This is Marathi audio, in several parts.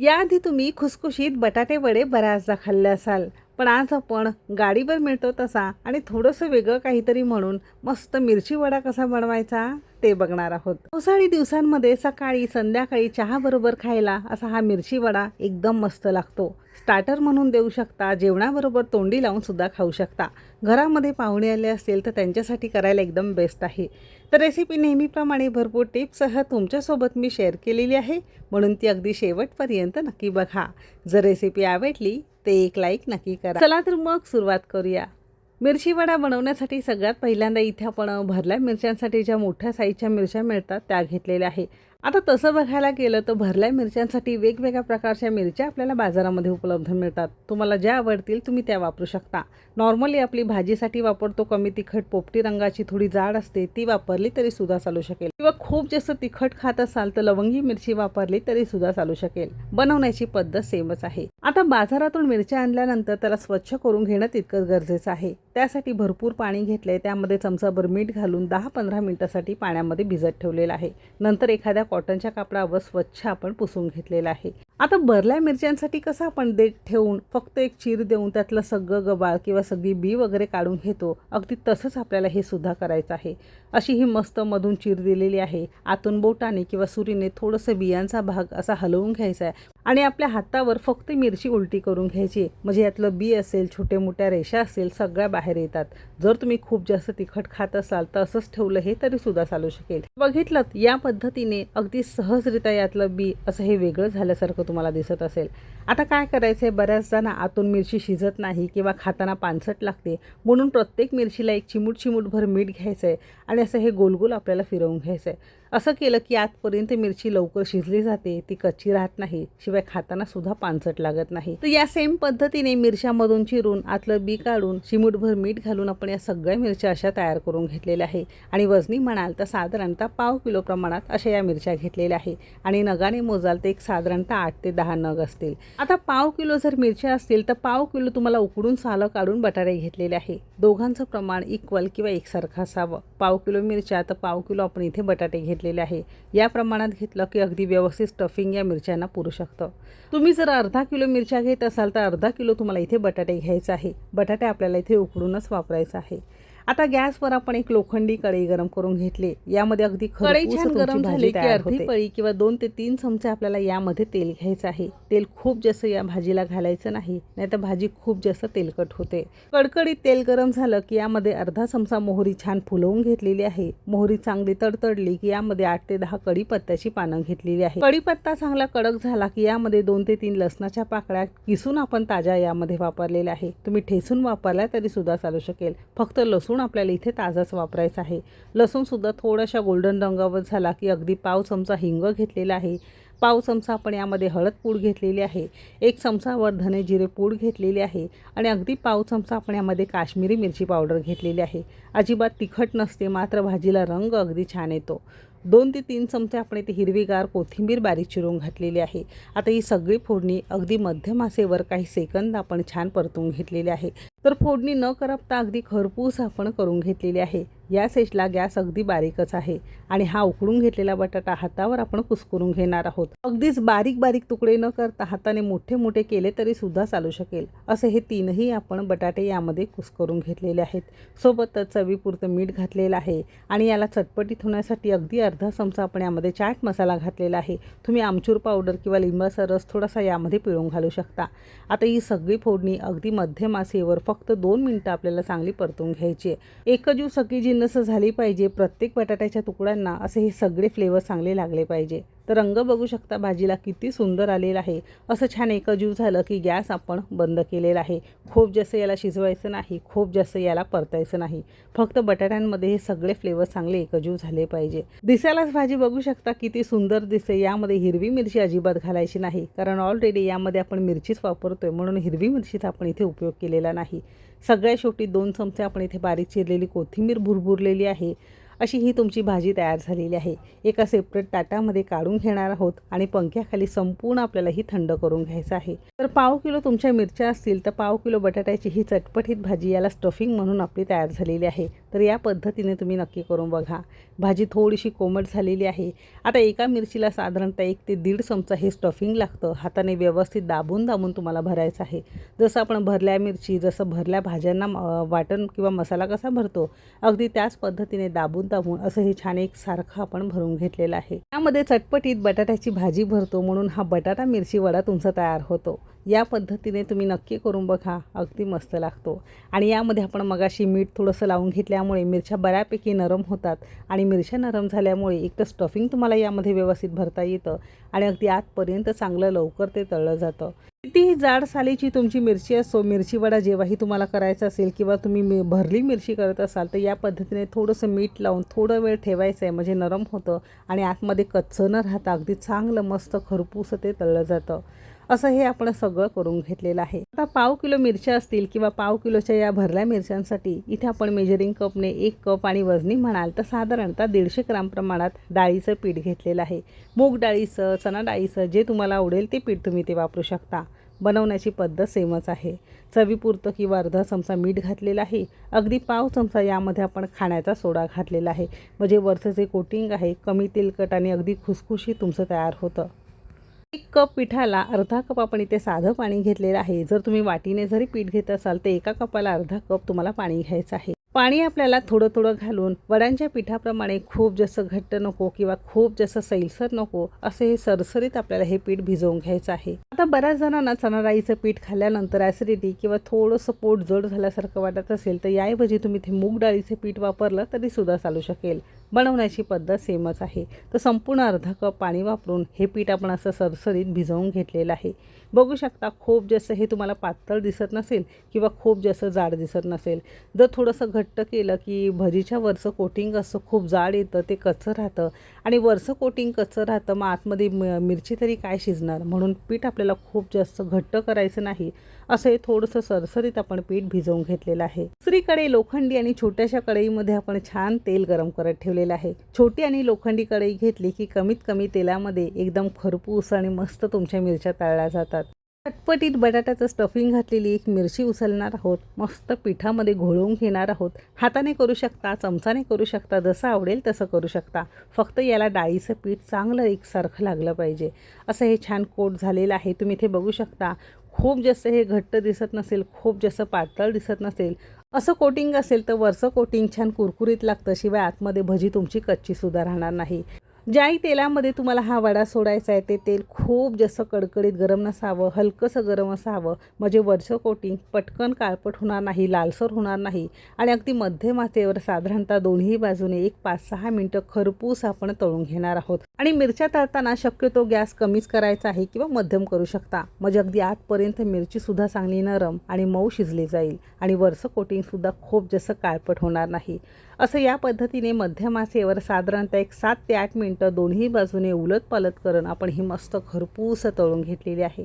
याआधी तुम्ही खुसखुशीत बटाटे वडे बऱ्याचदा खाल्ले असाल. पण आज आपण गाडीवर मिळतो तसा आणि थोडंसं वेगळं काहीतरी म्हणून मस्त मिरची वडा कसा बनवायचा ते बघणार आहोत. पावसाळी दिवसांमध्ये सकाळी संध्याकाळी चहाबरोबर खायला असा हा मिरची वडा एकदम मस्त लागतो. स्टार्टर म्हणून देऊ शकता जेवणाबरोबर तोंडी लावून सुद्धा खाऊ शकता. घरामध्ये पाहुणे आले असतील तर त्यांच्यासाठी करायला एकदम बेस्ट आहे. तर रेसिपी नेहमीप्रमाणे भरपूर टिप्ससह तुमच्यासोबत मी शेअर केलेली आहे. म्हणून ती अगदी शेवटपर्यंत नक्की बघा. जर रेसिपी आवडली ते एक लाईक नक्की करा. चला तर मग सुरुवात करूया. मिरची वडा बनवण्यासाठी सगळ्यात पहिल्यांदा इथे आपण भरल्या मिरच्यांसाठी ज्या मोठ्या साईजच्या मिरच्या मिळतात त्या घेतलेल्या आहे. आता तसं बघायला गेलं तर भरल्या मिरच्यांसाठी वेगवेगळ्या प्रकारच्या मिरच्या आपल्याला बाजारामध्ये उपलब्ध मिळतात. तुम्हाला ज्या आवडतील तुम्ही त्या वापरू शकता. नॉर्मली आपली भाजीसाठी वापरतो कमी तिखट पोपटी रंगाची थोडी जाड असते ती वापरली तरी सुद्धा चालू शकेल. किंवा खूप जास्त तिखट खात असाल तर लवंगी मिरची वापरली तरी सुद्धा चालू शकेल. बनवण्याची पद्धत सेमच आहे. आता बाजारातून मिरच्या आणल्यानंतर त्याला स्वच्छ करून घेणं तितकंच गरजेचं आहे. त्यासाठी भरपूर पाणी घेतलंय. त्यामध्ये चमचाभर मीठ घालून दहा पंधरा मिनिटासाठी पाण्यामध्ये भिजत ठेवलेलं आहे. नंतर एखाद्या कॉटनच्या कापडावर स्वच्छ आपण पुसून घेतलेलं आहे. आता बरल्या मिरच्यांसाठी कसं आपण देठ ठेवून फक्त एक चीर देऊन त्यातलं सगळं गबाळ किंवा सगळी बी वगैरे काढून घेतो अगदी तसंच आपल्याला हे सुद्धा करायचं आहे. अशी ही मस्त मधून चीर दिलेली आहे. आतून बोटाने किंवा सुरीने थोडंसं बियांचा भाग असा हलवून घ्यायचा आहे आणि आपल्या हातावर फक्त मिरची उलटी करून घ्यायची. म्हणजे यातलं बी असेल छोटे मोठ्या रेषा असेल सगळ्या बाहेर येतात. जर तुम्ही खूप जास्त तिखट खात असाल तर असंच ठेवलं हे तरी सुद्धा चालू शकेल. बघितलं या पद्धतीने अगदी सहजरित्या यातलं बी असं हे वेगळं झाल्यासारखं तुम्हाला दिसत असेल. आता काय करायचं आहे बऱ्याचदा ना आतून मिरची शिजत नाही किंवा खाताना पानसट लागते म्हणून प्रत्येक मिरचीला एक चिमूट चिमूटभर मीठ घ्यायचं आहे आणि असं हे गोलगोल आपल्याला फिरवून घ्यायचं आहे असं केलं की आतपर्यंत मिरची लवकर शिजली जाते ती कच्ची राहत नाही शिवाय खाताना सुद्धा पानसट लागत नाही. तर या सेम पद्धतीने मिरच्यामधून चिरून आतलं बी काढून चिमूटभर मीठ घालून आपण या सगळ्या मिरच्या अशा तयार करून घेतलेल्या आहे. आणि वजनी म्हणाल तर साधारणतः पाव किलो प्रमाणात अशा या मिरच्या घेतलेल्या आहे. आणि नगाने मोजाल तर एक साधारणतः आठ ते दहा नग असतील. आता पाव किलो जर मिरच्या असतील तर पाव किलो तुम्हाला उकडून सालं काढून बटाटे घेतलेले आहे. दोघांचं प्रमाण इक्वल किंवा एकसारखं असावं. पाव किलो मिरच्या तर पाव किलो आपण इथे बटाटे घेतलेले आहे. या प्रमाणात घेतलं की अगदी व्यवस्थित स्टफिंग या मिरच्यांना पुरू शकतं. तुम्ही जर अर्धा किलो मिरच्या घेत असाल तर अर्धा किलो तुम्हाला इथे बटाटे घ्यायचे आहे. बटाटे आपल्याला इथे उकडूनच वापरायचं आहे. आता गॅसवर आपण एक लोखंडी कढई गरम करून घेतली. यामध्ये अगदी कढई छान गरम झाली की अर्धी. पळी किंवा दोन ते तीन चमचे आपल्याला यामध्ये तेल घ्यायचं आहे. तेल खूप जास्त या भाजीला घालायचं नाही नाहीतर भाजी खूप जास्त तेलकट होते. कडकडीत तेल गरम झालं की यामध्ये अर्धा चमचा मोहरी छान फुलवून घेतलेली आहे. मोहरी चांगली तडतडली की यामध्ये आठ ते दहा कढीपत्त्याची पानं घेतलेली आहे. कढीपत्ता चांगला कडक झाला की यामध्ये दोन ते तीन लसणाच्या पाकळ्या किसून आपण ताज्या यामध्ये वापरलेल्या आहे. तुम्ही ठेसून वापरला तरी सुद्धा चालू शकेल. फक्त लसूण आपल्याला इथे ताजाच वापरायचा आहे. लसूणसुद्धा थोडाशा थोड्याशा गोल्डन रंगावर झाला की अगदी पाव चमचा हिंग घेतलेला आहे. पाव चमचा आपण यामध्ये हळद पूड घेतलेली आहे. एक चमचावर धने जिरे पूड घेतलेली आहे आणि अगदी पाव चमचा आपण यामध्ये काश्मीरी मिरची पावडर घेतलेली आहे. अजिबात तिखट नसते मात्र भाजीला रंग अगदी छान येतो. दोन ते तीन चमचे आपण इथे हिरवीगार कोथिंबीर बारीक चिरून घातलेली आहे. आता ही सगळी फोडणी अगदी मध्यम आसेवर काही सेकंद आपण छान परतून घेतलेली आहे. तर फोडणी न करपता अगदी खरपूस आपण करून घेतलेली आहे. या सेजला गॅस अगदी बारीकच आहे आणि हा उकडून घेतलेला बटाटा हातावर आपण कुस्करून घेणार आहोत. अगदीच बारीक बारीक तुकडे न करता हाताने मोठे मोठे केले तरी सुद्धा चालू शकेल. असे हे तीनही आपण बटाटे यामध्ये कुस्करून घेतलेले आहेत. सोबतच चवीपुरतं मीठ घातलेलं आहे आणि याला चटपटीत होण्यासाठी अगदी अर्धा चमचा आपण यामध्ये चाट मसाला घातलेला आहे. तुम्ही आमचूर पावडर किंवा लिंबाचा रस थोडासा यामध्ये पिळून घालू शकता. आता ही सगळी फोडणी अगदी मध्यम आसेवर फक्त दोन मिनटं आपल्याला चांगली परतून घ्यायची आहे. एकजू सगळी जिन्नस झाली पाहिजे. प्रत्येक बटाट्याच्या तुकड्यांना असे हे सगळे फ्लेवर चांगले लागले पाहिजे. तर रंग बघू शकता भाजीला किती सुंदर आलेला आहे. असं छान एकजीव झालं की गॅस आपण बंद केलेला आहे. खूप जास्त याला शिजवायचं नाही खूप जास्त याला परतायचं नाही. फक्त बटाट्यांमध्ये हे सगळे फ्लेवर चांगले एकजीव झाले पाहिजे. दिसायलाच भाजी बघू शकता किती सुंदर दिसते. यामध्ये हिरवी मिरची अजिबात घालायची नाही कारण ऑलरेडी यामध्ये आपण मिरचीच वापरतोय म्हणून हिरवी मिरचीचा आपण इथे उपयोग केलेला नाही. सगळ्या शेवटी दोन चमचे आपण इथे बारीक चिरलेली कोथिंबीर भुरभुरलेली आहे. अशी ही तुमची भाजी तयार झालेली आहे. एका सेपरेट ताटामध्ये काढून घेणार आहोत आणि पंख्याखाली संपूर्ण आपल्याला ही थंड करून घ्यायचं आहे. तर पाव किलो तुमच्या मिरच्या असतील तर पाव किलो बटाट्याची ही चटपटीत भाजी याला स्टफिंग म्हणून आपली तयार झालेली आहे. तर या पद्धतीने तुम्ही नक्की करून बघा. भाजी थोडीशी कोमट झालेली आहे. आता एका मिरचीला साधारणतः एक ते दीड चमचा हे स्टफिंग लागतं. हाताने व्यवस्थित दाबून दाबून तुम्हाला भरायचं आहे. जसं आपण भरल्या मिरची जसं भरल्या भाज्यांना वाटण किंवा मसाला कसा भरतो अगदी त्याच पद्धतीने दाबून दाबून असं हे छान एक सारखं आपण भरून घेतलेलं आहे. त्यामध्ये चटपटीत बटाट्याची भाजी भरतो म्हणून हा बटाटा मिरची वडा तुमचा तयार होतो. या पद्धतीने तुम्ही नक्की करून बघा. अगदी मस्त लागतो. आणि यामध्ये आपण मगाशी मीठ थोडंसं लावून घेतल्यामुळे मिरच्या बऱ्यापैकी नरम होतात. आणि मिरच्या नरम झाल्यामुळे एक तर स्टफिंग तुम्हाला यामध्ये व्यवस्थित भरता येतं. आणि अगदी आतपर्यंत चांगलं लवकर ते तळलं जातं. कितीही जाड सालीची तुमची मिरची असो मिरची वडा जेव्हाही तुम्हाला करायचा असेल किंवा तुम्ही मी भरली मिरची करत असाल तर या पद्धतीने थोडंसं मीठ लावून थोडं वेळ ठेवायचं आहे. म्हणजे नरम होतं आणि आतमध्ये कच्चं न राहता अगदी चांगलं मस्त खरपूस ते तळलं जातं. असं हे आपण सगळं करून घेतलेलं आहे. आता पाव किलो मिरच्या असतील किंवा पाव किलोच्या या भरल्या मिरच्यांसाठी इथे आपण मेजरिंग कपने एक कप आणि वजनी म्हणाल तर साधारणतः दीडशे ग्राम प्रमाणात डाळीचं पीठ घेतलेलं आहे. मूग डाळीचं चणा डाळीचं जे तुम्हाला आवडेल ते पीठ तुम्ही ते वापरू शकता. बनवण्याची पद्धत सेमच आहे. चवीपुरतं किंवा अर्धा चमचा मीठ घातलेला आहे. अगदी पाव चमचा यामध्ये आपण खाण्याचा सोडा घातलेला आहे. म्हणजे वरचं जे कोटिंग आहे कमी तेलकट आणि अगदी खुसखुशीत तुमचं तयार होतं. एक कप पिठाला अर्धा कप आपण इथे साधं पाणी घेतलेलं आहे. जर तुम्ही वाटीने जरी पीठ घेत असाल तर एका कपाला अर्धा कप तुम्हाला पाणी घ्यायचं आहे. पाणी आपल्याला थोडं थोडं घालून वड्यांच्या पिठाप्रमाणे खूप जास्त घट्ट नको किंवा खूप जास्त सैलसर नको असे हे सरसरीत आपल्याला हे पीठ भिजवून घ्यायचं आहे. आता बऱ्याच जणांना चणा डाळीचं पीठ खाल्ल्यानंतर ॲसिडिटी किंवा थोडंसं पोट जड झाल्यासारखं वाटत असेल तर याऐवजी तुम्ही ते मूग डाळीचे पीठ वापरलं तरी सुद्धा चालू शकेल. बनवण्याची पद्धत सेमच आहे. तर संपूर्ण अर्धा कप पाणी वापरून हे पीठ आपण असं सरसरीत भिजवून घेतलेलं आहे. बघू शकता खूप जास्त हे तुम्हाला पातळ दिसत नसेल किंवा खूप जास्त जाड दिसत नसेल जर थोडंसं घट्ट केलं की भजीच्या वरचं कोटिंग असं खूप जाड येतं ते कच्चं राहतं. आणि वरचं कोटिंग कच्चं राहतं मग आतमध्ये म मिरची तरी काय शिजणार? म्हणून पीठ आपल्याला खूप जास्त घट्ट करायचं नाही. असे थोडस थोडंसं सरसरीत आपण पीठ भिजवून घेतलेलं आहे. दुसरीकडे लोखंडी आणि छोट्याशा कढईमध्ये आपण छान तेल गरम करत ठेवलेलं आहे. छोटी आणि लोखंडी कढई घेतली की कमीत कमी तेलामध्ये एकदम खरपूस आणि मस्त तुमच्या मिरच्या तळल्या जातात. चटपटीत बटाट्याचं स्टफिंग घातलेली एक मिरची उचलणार आहोत. मस्त पिठामध्ये घोळवून घेणार आहोत. हाताने करू शकता चमचाने करू शकता जसं आवडेल तसं करू शकता. फक्त याला डाळीचं पीठ चांगलं एकसारखं लागलं पाहिजे. असं हे छान कोट झालेलं आहे. तुम्ही इथे बघू शकता. खूप जास्त हे घट्ट दिसत नसेल खूप जास्त पातळ दिसत नसेल. असं कोटिंग असेल तर वरचं कोटिंग छान कुरकुरीत लागतं. शिवाय आतमध्ये भजी तुमची कच्चीसुद्धा राहणार नाही. ज्याही तेलामध्ये तुम्हाला हा वडा सोडायचा आहे ते तेल खूप जास्त कडकडीत गरम नसावं हलकंसं गरम असावं म्हणजे वरचं कोटिंग पटकन काळपट होणार नाही लालसर होणार नाही आणि अगदी मध्यम आचेवर साधारणतः दोन्ही बाजूने एक पाच सहा मिनटं खरपूस आपण तळून घेणार आहोत. आणि मिरच्या तळताना शक्यतो गॅस कमीच करायचा आहे किंवा मध्यम करू शकता. म्हणजे अगदी आतपर्यंत मिरचीसुद्धा चांगली नरम आणि मऊ शिजली जाईल आणि वरचं कोटिंगसुद्धा खूप जसं काळपट होणार नाही. असं या पद्धतीने मध्यमासेवर साधारणतः एक सात ते आठ मिनटं दोन्ही बाजूने उलट पालट करून आपण ही मस्त खरपूस तळून घेतलेली आहे.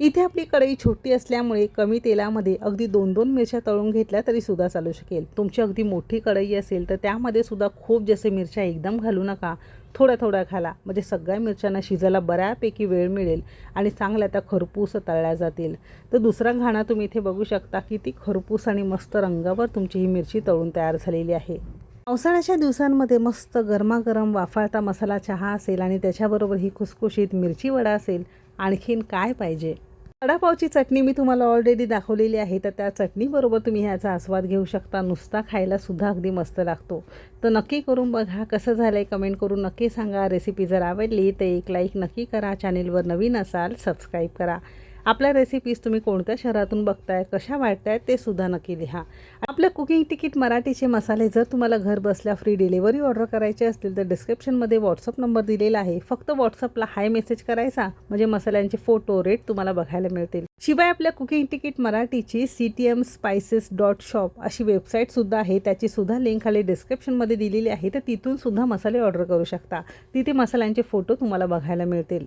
इथे आपली कढई छोटी असल्यामुळे कमी तेलामध्ये अगदी दोन दोन मिरच्या तळून घेतल्या तरी सुद्धा चालू शकेल. तुमची अगदी मोठी कढई असेल तर त्यामध्ये सुद्धा खूप जास्त मिरच्या एकदम घालू नका. थोड्या थोड्या घाला. म्हणजे सगळ्या मिरच्यांना शिजायला बऱ्यापैकी वेळ मिळेल आणि चांगल्या त्या खरपूस तळल्या जातील. तर दुसरा घाणा तुम्ही इथे बघू शकता की ती खरपूस आणि मस्त रंगावर तुमची ही मिरची तळून तयार झालेली आहे. पावसाळ्याच्या दिवसांमध्ये मस्त गरमागरम वाफाळता मसाला चहा असेल आणि त्याच्याबरोबर ही खुसखुशीत मिरची वडा असेल आणखीन काय पाहिजे? वडापावची चटणी मी तुम्हाला ऑलरेडी दाखवलेली आहे तर त्या चटणीबरोबर तुम्ही ह्याचा आस्वाद घेऊ शकता. नुसता खायला सुद्धा अगदी मस्त लागतो. तर नक्की करून बघा कसं झालं आहे कमेंट करून नक्की सांगा. रेसिपी जर आवडली तर एक लाईक नक्की करा. चॅनेलवर नवीन असाल सबस्क्राईब करा. आपल्या रेसिपीज तुम्ही कोणत्या शहरातून बघताय कशा वाटतायत ते सुद्धा नक्की लिहा. आपल्या कुकिंग तिकीट मराठीचे मसाले जर तुम्हाला घर बसल्या फ्री डिलिव्हरी ऑर्डर करायचे असतील तर डिस्क्रिप्शनमध्ये व्हॉट्सअप नंबर दिलेला आहे. फक्त व्हॉट्सअपला हाय मेसेज करायचा म्हणजे मसाल्यांचे फोटो रेट तुम्हाला बघायला मिळतील. शिवाय आपल्या कुकिंग तिकीट मराठीची C T M spices dot shop अशी वेबसाईटसुद्धा आहे. त्याची सुद्धा लिंक खाली डिस्क्रिप्शनमध्ये दिलेली आहे. तर तिथून सुद्धा मसाले ऑर्डर करू शकता. तिथे मसाल्यांचे फोटो तुम्हाला बघायला मिळतील.